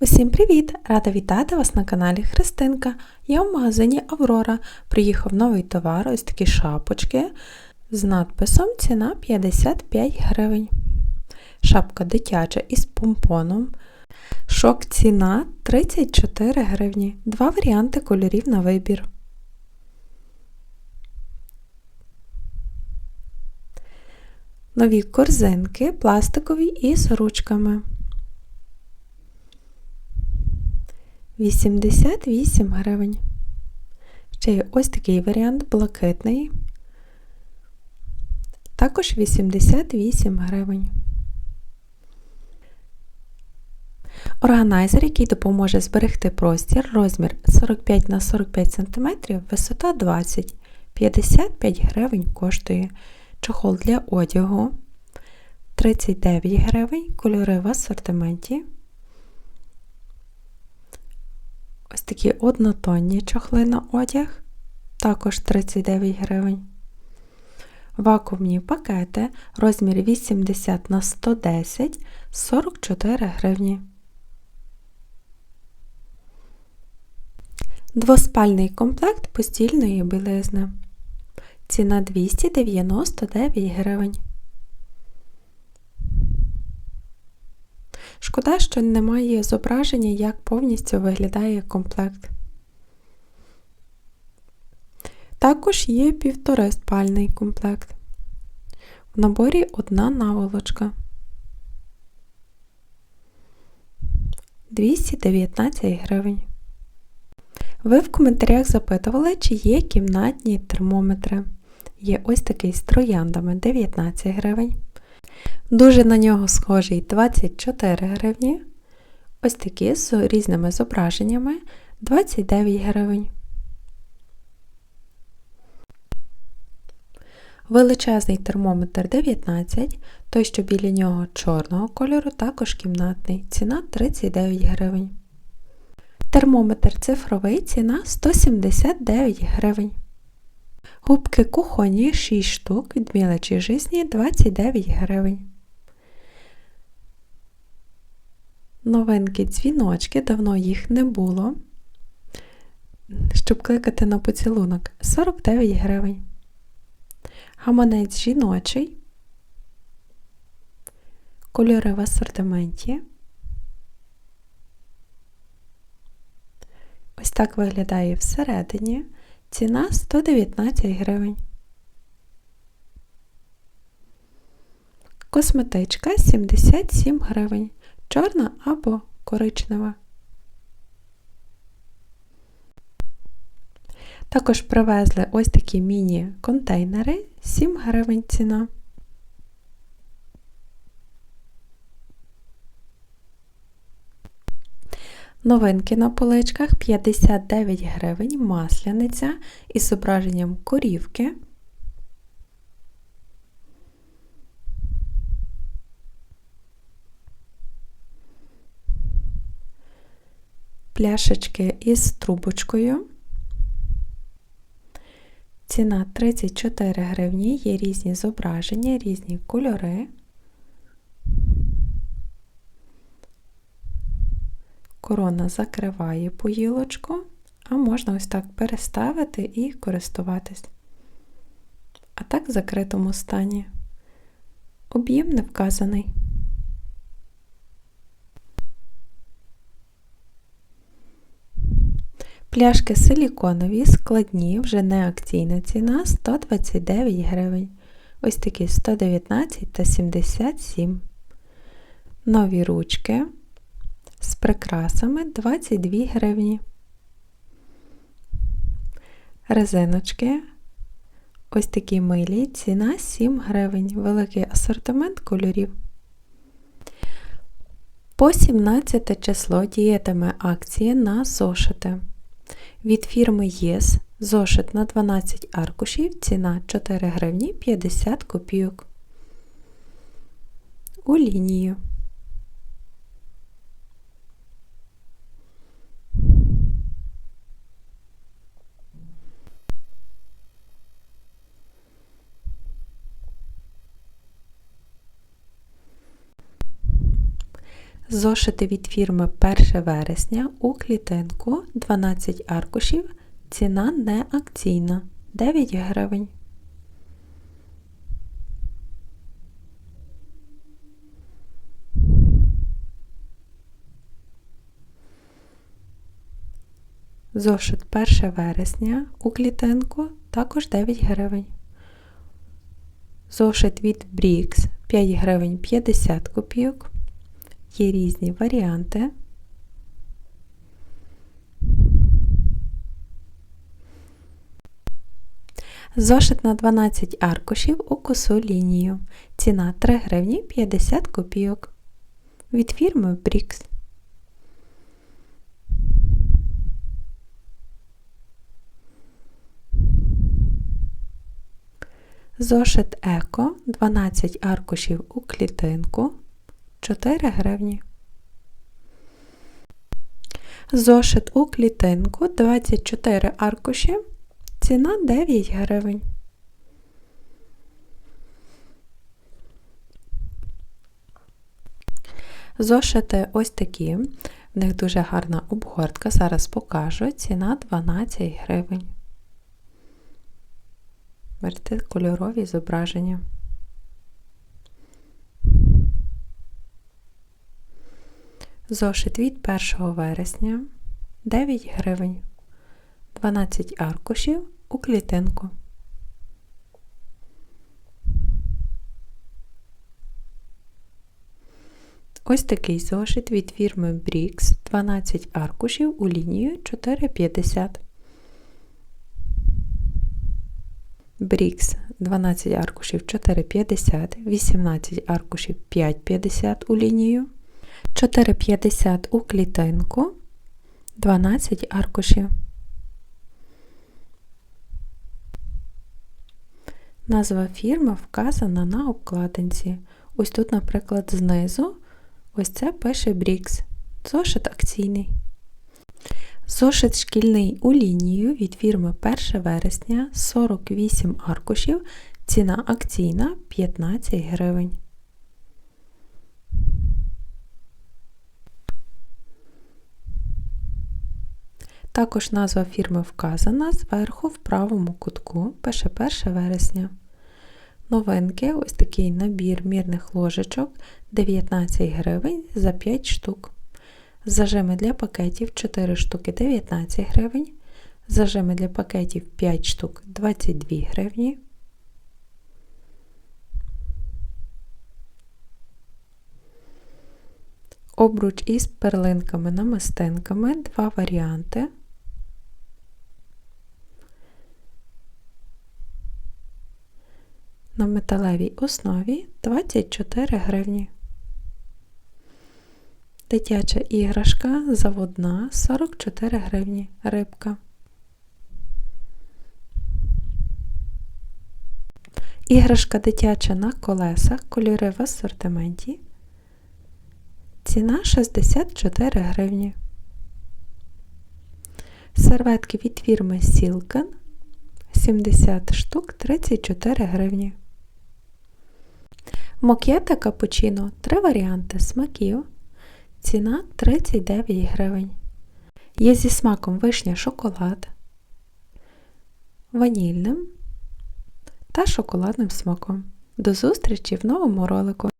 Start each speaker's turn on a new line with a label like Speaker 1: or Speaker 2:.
Speaker 1: Усім привіт! Рада вітати вас на каналі Христинка. Я в магазині Аврора. Приїхав новий товар, ось такі шапочки з надписом ціна 55 гривень. Шапка дитяча із помпоном. Шок ціна 34 гривні. Два варіанти кольорів на вибір. Нові корзинки пластикові із ручками. 88 гривень. Ще є ось такий варіант блакитний. Також 88 гривень. Органайзер, який допоможе зберегти простір, розмір 45 на 45 см, висота 20 55 гривень коштує. Чохол для одягу 39 гривень, кольори в асортименті. Ось такі однотонні чохли на одяг, також 39 гривень. Вакуумні пакети розмір 80 на 110 44 гривні. Двоспальний комплект постільної білизни. Ціна 299 гривень. Шкода, що немає зображення, як повністю виглядає комплект. Також є півтори спальний комплект. В наборі одна наволочка. 219 гривень. Ви в коментарях запитували, чи є кімнатні термометри. Є ось такий з трояндами 19 гривень. Дуже на нього схожий 24 гривні. Ось такі з різними зображеннями 29 гривень. Величезний термометр 19, той, що біля нього чорного кольору, також кімнатний. Ціна 39 гривень. Термометр цифровий ціна 179 гривень. Губки кухонні 6 штук від мілочі жизні 29 гривень. Новинки дзвіночки, давно їх не було. Щоб кликати на поцілунок 49 гривень. Гаманець жіночий. Кольори в асортименті. Ось так виглядає всередині. Ціна 119 гривень. Косметичка 77 гривень. Чорна або коричнева. Також привезли ось такі міні-контейнери 7 гривень ціна. Новинки на поличках 59 гривень, масляниця із зображенням корівки. Пляшечки із трубочкою. Ціна 34 гривні, є різні зображення, різні кольори. Корона закриває поїлочку, а можна ось так переставити і користуватись. А так в закритому стані. Об'єм не вказаний. Пляшки силіконові, складні, вже не акційна ціна 129 гривень. Ось такі 119 та 77. Нові ручки з прикрасами 22 гривні. Резиночки. Ось такі милі, ціна 7 гривень, великий асортимент кольорів. По 17 число діятиме акція на зошити. Від фірми ЄС зошит на 12 аркушів, ціна 4 гривні 50 копійок. У лінію. Зошити від фірми 1 вересня у клітинку 12 аркушів. Ціна не акційна 9 гривень. Зошит 1 вересня у клітинку також 9 гривень. Зошит від Брікс 5 гривень 50 копійок. Є різні варіанти. Зошит на 12 аркушів у косу лінію. Ціна 3 гривні 50 копійок. Від фірми Брікс. Зошит Еко 12 аркушів у клітинку 4 гривні. Зошит у клітинку 24 аркуші. Ціна 9 гривень. Зошити ось такі. В них дуже гарна обгортка. Зараз покажу. Ціна 12 гривень. Бачите, кольорові зображення. Зошит від 1 вересня. 9 гривень, 12 аркушів у клітинку. Ось такий зошит від фірми Brix. 12 аркушів у лінію 4,50. Брікс 12 аркушів 4,50, 18 аркушів 5,50 у лінію, 4,50 у клітинку, 12 аркушів. Назва фірми вказана на обкладинці. Ось тут, наприклад, знизу, ось це пише Брікс. Зошит акційний. Зошит шкільний у лінію від фірми 1 вересня 48 аркушів. Ціна акційна 15 гривень. Також назва фірми вказана зверху в правому кутку пише 1 вересня. Новинки ось такий набір мірних ложечок 19 гривень за 5 штук. Зажими для пакетів 4 штуки 19 гривень. Зажими для пакетів 5 штук 22 гривні. Обруч із перлинками-намистинками, два варіанти. На металевій основі 24 гривні. Дитяча іграшка заводна 44 гривні рибка. Іграшка дитяча на колесах, кольори в асортименті. Ціна 64 гривні. Серветки від фірми Silken 70 штук 34 гривні. Мокета капучино три варіанти смаків. Ціна 39 гривень. Є зі смаком вишня шоколад, ванільним та шоколадним смаком. До зустрічі в новому ролику!